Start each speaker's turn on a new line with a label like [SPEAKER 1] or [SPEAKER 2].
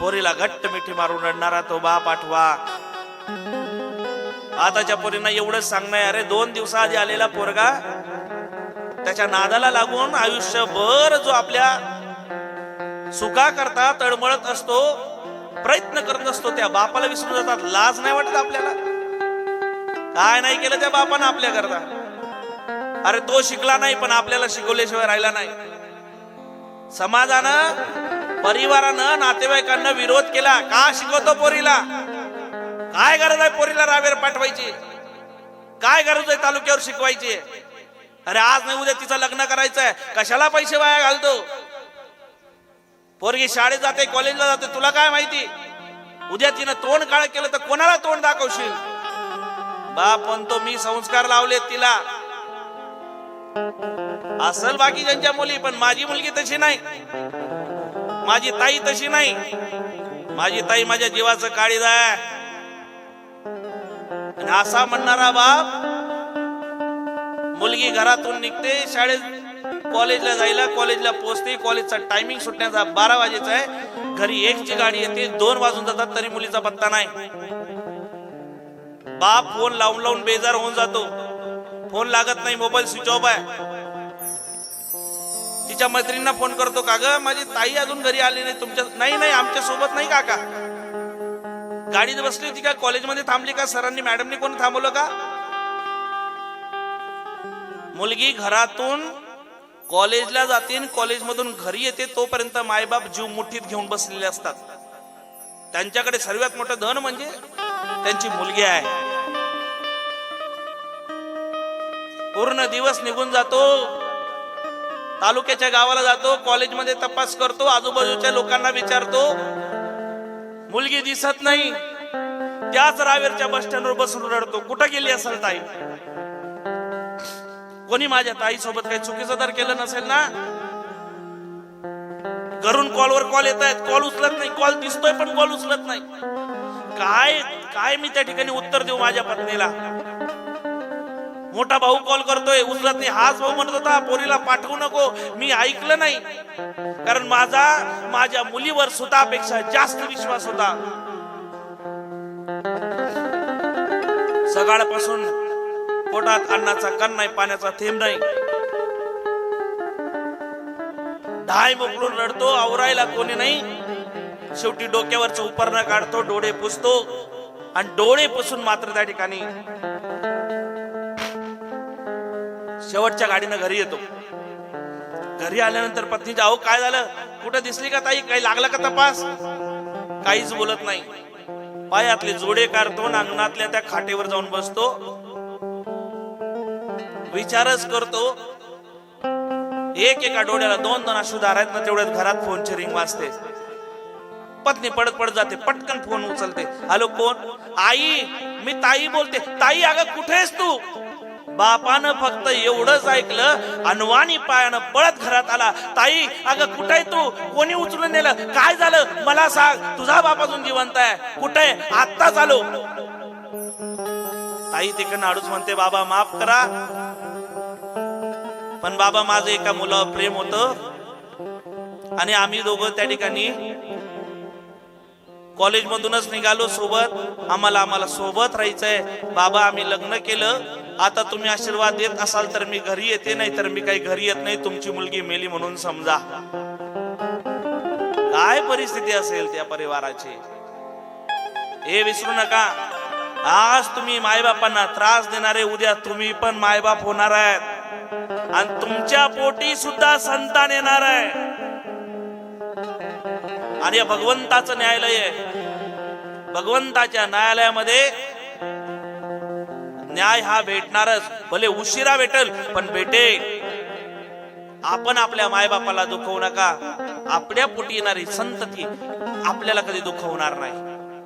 [SPEAKER 1] पोरीला घट्ट मिठी मारून रडणारा तो बाप आठवा. आताच्या पोरींना एवढंच सांगणं अरे दोन दिवसाआधी आलेला पोरगा त्याच्या नादाला लागून आयुष्यभर जो आपल्या सुखा करता तळमळत असतो प्रयत्न करत असतो त्या बापाला विसरून जातात. लाज नाही वाटत आपल्याला. काय नाही केलं त्या बापानं आपल्या करता. अरे तो शिकला नाही पण आपल्याला शिकवल्याशिवाय राहिला नाही. समाजानं परिवारानं नातेवाईकांना विरोध केला. का शिकवतो पोरीला? काय गरज आहे पोरीला रावेर पाठवायची? काय गरज आहे तालुक्यावर शिकवायची? अरे आज नाही उद्या तिचं लग्न करायचंय. कशाला पैसे वाया घालतो? पोरगी शाळेत जाते कॉलेजला जाते तुला काय माहिती? उद्या तिनं तोंड काळ केलं तर कोणाला तोंड दाखवशील? बाप म्हणतो मी संस्कार लावले तिला. असल बाकी ज्यांच्या मुली पण माझी मुलगी तशी नाही. माझी ताई तशी नाही. माझी ताई माझ्या जीवाचं काळीज आहे. आणि असा म्हणणारा बाप मुलगी घरातून निघते शाळेत कॉलेजला जायला कॉलेजला पोहोचते कॉलेजचा टायमिंग सुटण्याचा बारा वाजेचा आहे. घरी एकची गाडी येते दोन वाजून जातात तरी मुलीचा पत्ता नाही. बाप फोन लावून लावून बेजार होऊन जातो. फोन लागत नाही मोबाईल स्विच ऑफ आहे. तिच्या मैत्रिणींना फोन करतो का ग माझी ताई अजून घरी आली नाही तुमच्या नाही नाही आमच्यासोबत नाही काका. गाडीत बसली होती का? कॉलेजमध्ये थांबली का? सरांनी मॅडमनी कोण थांबवलं का? मुलगी घरातून कॉलेजला जाते कॉलेजमधून घरी येते तोपर्यंत मायबाप जीव मुठीत घेऊन बसलेले असतात. त्यांच्याकडे सर्वात मोठं धन म्हणजे त्यांची मुलगी आहे. पूर्ण दिवस निघून जातो. तालुक्याच्या गावाला जातो कॉलेजमध्ये तपास करतो आजूबाजूच्या लोकांना विचारतो. मुलगी दिसत नाही. त्याच रावेरच्या बस स्टँडवर बसून रडतो. कुठं गेली असेल ताई? कोणी माझ्या ताई सोबत काही चुकीचं तर केलं नसेल ना? घरून कॉलवर कॉल येत आहेत. कॉल उचलत नाही. कॉल दिसतोय पण कॉल उचलत नाही. काय काय मी त्या ठिकाणी उत्तर देऊ माझ्या पत्नीला? मोठा भाऊ कॉल करतोय. उचलत नाही हाच भाऊ म्हणत होता पोरीला पाठवू नको. मी ऐकलं नाही. कारण माझा माझ्या मुलीवर स्वतःपेक्षा जास्त विश्वास होता. सकाळपासून पोटात अन्नाचा कण नाही पाण्याचा थेंब नाही. धाय मोकळून रडतो आवरायला कोणी नाही. शेवटी डोक्यावरच उपरणं काढतो डोळे पुसतो. आणि डोळे पुसून मात्र त्या ठिकाणी शेवटच्या गाडीनं घरी येतो. घरी आल्यानंतर पत्नीच्या अहो काय झालं? कुठं दिसली का ताई? काही लागला का तपास? काहीच बोलत नाही. पायातले जोडे काढतो आणि अंगणातल्या त्या खाटेवर जाऊन बसतो. विचारच करतो. एक एका डोळ्याला दोन दोन अशुधार आहेत ना तेवढ्यात घरात फोनची रिंग वाजते. पत्नी पडत पडत जाते पटकन फोन उचलते. हॅलो कोण? आई मी ताई बोलते. ताई अगं कुठेस तू? बापानं फक्त एवढंच ऐकलं अनवाणी पायानं पळत घरात आला. ताई अगं कुठे तू? कोणी उचलून नेलं? काय झालं? मला सांग तुझा बाप अजून जिवंत आहे. कुठे? आत्ताच आलो. ताई तिकडनं आडूच म्हणते बाबा माफ करा. पण बाबा माझं एका मुलावर प्रेम होत. आणि आम्ही दोघं त्या ठिकाणी कॉलेजमधूनच निघालो सोबत. आम्हाला आम्हाला सोबत राहायचंय. बाबा आम्ही लग्न केलं. आता तुम्ही आशीर्वाद देत असाल तर मी घरी येते नाही तर मी काही घरी येत नाही. तुमची मुलगी मेली म्हणून समजा. काय परिस्थिती असेल त्या परिवाराची? हे विसरू नका. आज तुम्ही मायबापांना त्रास देणारे उद्या तुम्ही पण मायबाप होणार आहेत. आणि तुमच्या पोटी सुद्धा संतान येणार आहे आणि या भगवंताचं न्यायालय आहे. भगवंताच्या न्यायालयामध्ये न्याय हा भेटणारच. भले उशिरा भेटल पण भेटे आपण आपल्या मायबापाला दुखवू नका. आपल्या पोटी येणारी संतती आपल्याला कधी दुखवणार नाही.